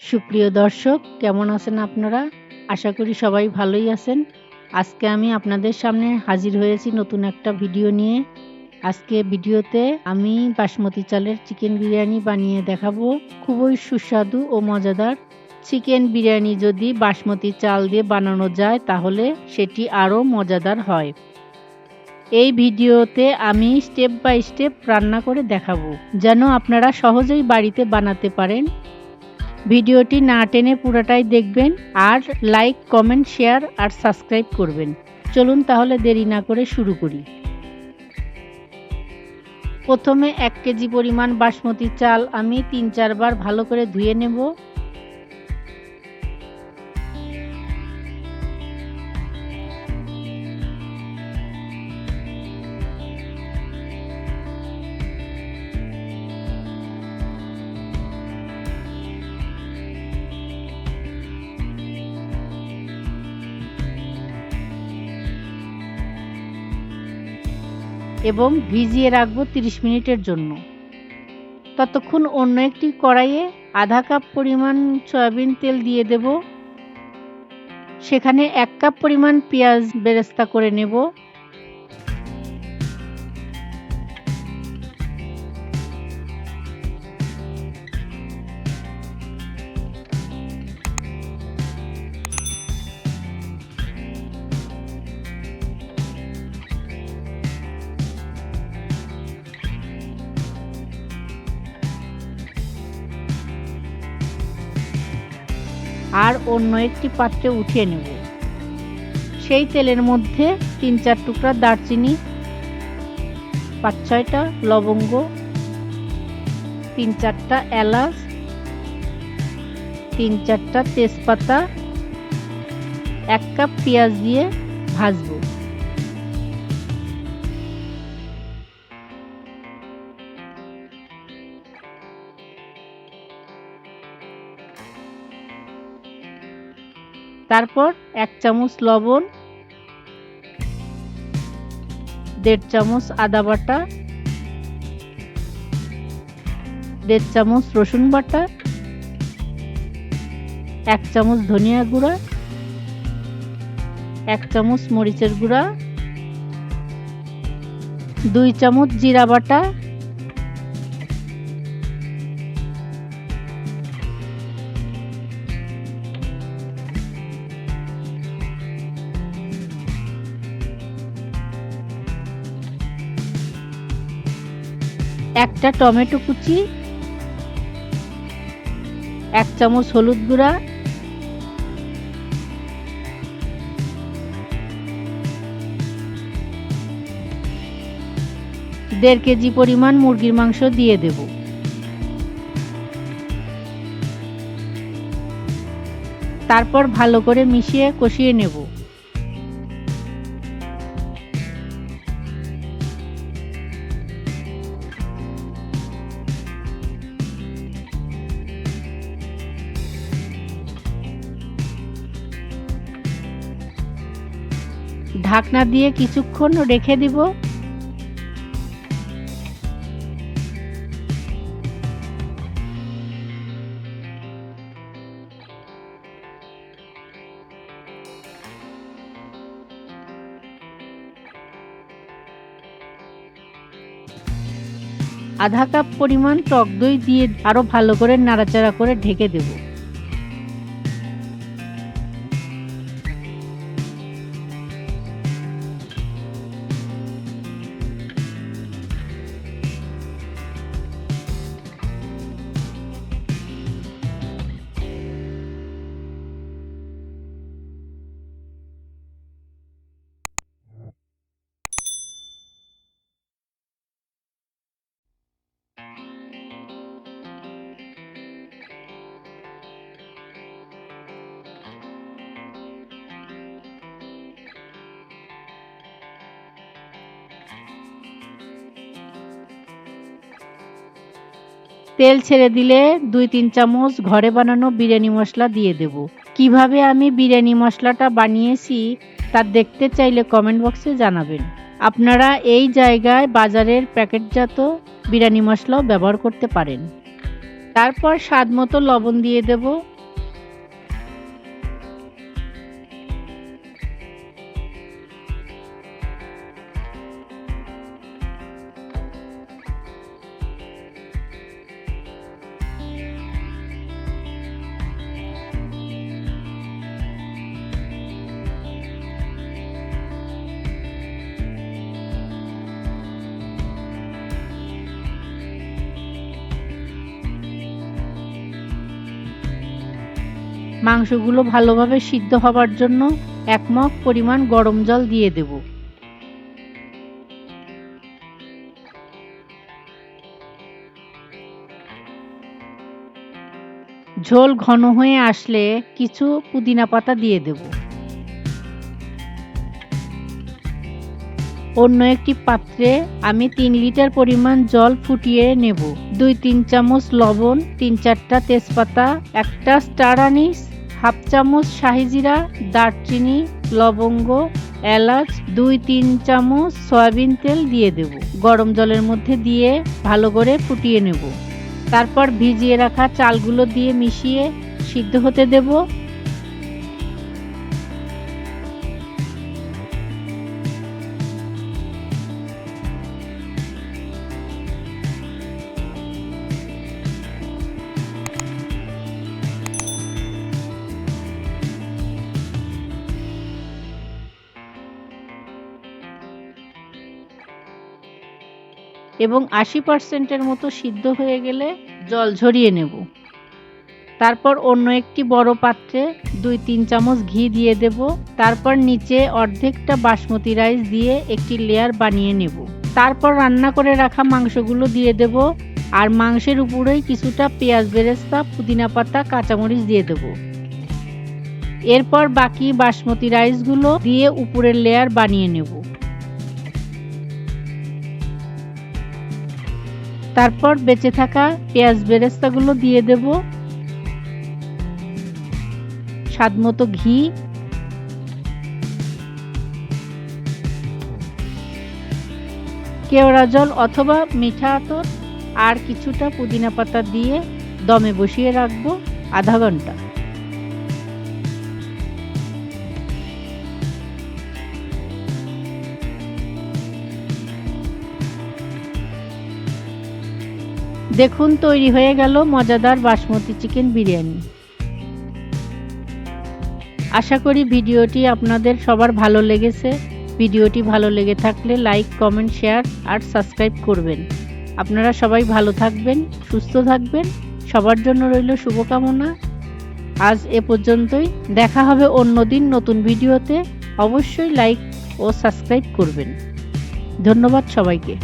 সুপ্রিয় দর্শক, কেমন আছেন আপনারা? আশা করি সবাই ভালোই আছেন। আজকে আমি আপনাদের সামনে হাজির হয়েছি নতুন একটা ভিডিও নিয়ে। আজকে ভিডিওতে আমি বাসমতি চালের চিকেন বিরিয়ানি বানিয়ে দেখাবো। খুবই সুস্বাদু ও মজাদার চিকেন বিরিয়ানি। যদি বাসমতি চাল দিয়ে বানানো যায়, তাহলে সেটি আরও মজাদার হয়। এই ভিডিওতে আমি স্টেপ বাই স্টেপ রান্না করে দেখাবো, যেন আপনারা সহজেই বাড়িতে বানাতে পারেন। ভিডিওটি না টেনে পুরোটাই দেখবেন আর লাইক কমেন্ট শেয়ার আর সাবস্ক্রাইব করবেন। চলুন তাহলে দেরি না করে শুরু করি। প্রথমে এক কেজি পরিমাণ বাসমতি চাল আমি তিন চারবার ভালো করে ধুয়ে নেব। এবং ভিজিয়ে রাখব 30 মিনিটের জন্য। ততক্ষণ অন্য একটি কড়াইয়ে আধা কাপ পরিমাণ সয়াবিন তেল দিয়ে দেব। সেখানে এক কাপ পরিমাণ পেঁয়াজ বেরেস্তা করে নেব। আর অন্য একটি পাত্রে উঠিয়ে নেব। সেই তেলের মধ্যে তিন চার টুকরা দারচিনি, পাঁচ ছয়টা লবঙ্গ, তিন চারটা এলাচ, তিন চারটা তেজপাতা, এক কাপ পেঁয়াজ দিয়ে ভাজবো। তারপর এক চামচ লবণ, দেড় চামচ আদা বাটা, দেড় চামচ রসুন বাটা, এক চামচ ধনিয়া গুঁড়া, এক চামচ মরিচের গুঁড়া, দুই চামচ জিরা বাটা একটা টমেটো কুচি, এক চামচ হলুদ গুঁড়া, দেড় কেজি পরিমাণ মুরগির মাংস দিয়ে দেব। তারপর ভালো করে মিশিয়ে কষিয়ে নেব। ঢাকনা দিয়ে কিছুক্ষণ রেখে দিব। আধা কাপ পরিমাণ টক দই দিয়ে আরও ভালো করে নাড়াচাড়া করে ঢেকে দেবো। তেল ছেড়ে দিলে দুই তিন চামচ ঘরে বানানো বিরিয়ানি মশলা দিয়ে দেব। কীভাবে আমি বিরিয়ানি মশলাটা বানিয়েছি তা দেখতে চাইলে কমেন্ট বক্সে জানাবেন। আপনারা এই জায়গায় বাজারের প্যাকেটজাত বিরিয়ানি মশলাও ব্যবহার করতে পারেন। তারপর স্বাদ মতো লবণ দিয়ে দেব। মাংসগুলো ভালোভাবে সিদ্ধ হবার জন্য এক মগ পরিমাণ গরম জল দিয়ে দেব। ঝোল ঘন হয়ে আসলে কিছু পুদিনা পাতা দিয়ে দেব। অন্য একটি পাত্রে আমি তিন লিটার পরিমাণ জল ফুটিয়ে নেব। দুই তিন চামচ লবণ, তিন চারটা তেজপাতা, একটা স্টার আনিস হাফ চামচ শাহিজিরা দারচিনি, লবঙ্গ, এলাচ, দুই তিন চামচ সয়াবিন তেল দিয়ে দেব। গরম জলের মধ্যে দিয়ে ভালো করে ফুটিয়ে নেব। তারপর ভিজিয়ে রাখা চালগুলো দিয়ে মিশিয়ে সিদ্ধ হতে দেব। এবং আশি পার্সেন্টের মতো সিদ্ধ হয়ে গেলে জল ঝরিয়ে নেব। তারপর অন্য একটি বড় পাত্রে দুই তিন চামচ ঘি দিয়ে দেব। তারপর নিচে অর্ধেকটা বাসমতি রাইস দিয়ে একটি লেয়ার বানিয়ে নেব। তারপর রান্না করে রাখা মাংসগুলো দিয়ে দেব। আর মাংসের উপরেই কিছুটা পেঁয়াজ বেরেস্তা, পুদিনা পাতা, কাঁচামরিচ দিয়ে দেব। এরপর বাকি বাসমতি রাইসগুলো দিয়ে উপরের লেয়ার বানিয়ে নেব। তারপর বেঁচে থাকা পেঁয়াজ বেরেস্তাগুলো দিয়ে দেব। স্বাদ মতো ঘি। কেওড়া জল অথবা মিঠা আতর আর কিছুটা পুদিনা পাতা দিয়ে দমে বসিয়ে রাখব আধা ঘণ্টা। দেখুন, তৈরি হয়ে গেল মজাদার বাসমতি চিকেন বিরিয়ানি। আশা করি ভিডিওটি আপনাদের সবার ভালো লেগেছে। ভিডিওটি ভালো লেগে থাকলে লাইক, কমেন্ট, শেয়ার আর সাবস্ক্রাইব করবেন। আপনারা সবাই ভালো থাকবেন, সুস্থ থাকবেন। সবার জন্য রইল শুভকামনা। আজ এ পর্যন্তই। দেখা হবে অন্যদিন নতুন ভিডিওতে। অবশ্যই লাইক ও সাবস্ক্রাইব করবেন। ধন্যবাদ সবাইকে।